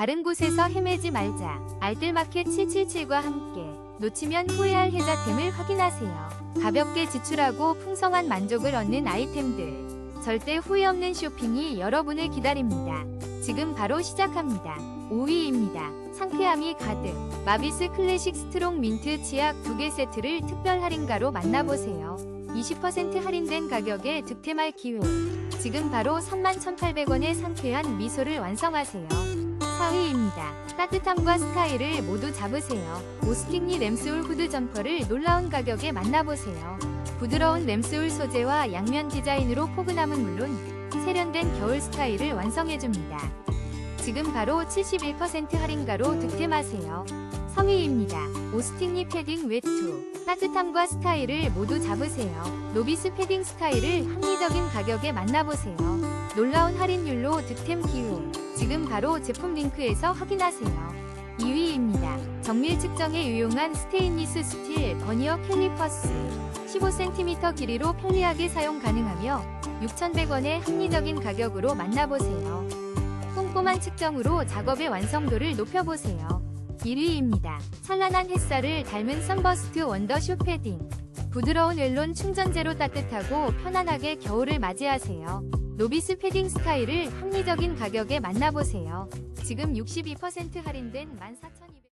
다른 곳에서 헤매지 말자. 알뜰마켓 777과 함께 놓치면 후회할 혜자템을 확인하세요. 가볍게 지출하고 풍성한 만족을 얻는 아이템들. 절대 후회 없는 쇼핑이 여러분을 기다립니다. 지금 바로 시작합니다. 5위입니다. 상쾌함이 가득. 마비스 클래식 스트롱 민트 치약 2개 세트를 특별 할인가로 만나보세요. 20% 할인된 가격에 득템할 기회. 지금 바로 31,800원의 상쾌한 미소를 완성하세요. 4위입니다. 따뜻함과 스타일을 모두 잡으세요. 오스틱니 램스울 후드 점퍼를 놀라운 가격에 만나보세요. 부드러운 램스울 소재와 양면 디자인으로 포근함은 물론 세련된 겨울 스타일을 완성해줍니다. 지금 바로 71% 할인가로 득템하세요. 성의입니다. 오스틱니 패딩 외투. 따뜻함과 스타일을 모두 잡으세요. 노비스 패딩 스타일을 합리적인 가격에 만나보세요. 놀라운 할인율로 득템 기회. 지금 바로 제품 링크에서 확인하세요. 2위입니다. 정밀 측정에 유용한 스테인리스 스틸 버니어 캘리퍼스. 15cm 길이로 편리하게 사용 가능하며 6,100원의 합리적인 가격으로 만나보세요. 꼼꼼한 측정으로 작업의 완성도를 높여보세요. 1위입니다. 찬란한 햇살을 닮은 선버스트 원더쇼 패딩. 부드러운 웰론 충전재로 따뜻하고 편안하게 겨울을 맞이하세요. 노비스 패딩 스타일을 합리적인 가격에 만나보세요. 지금 62% 할인된 14,200원.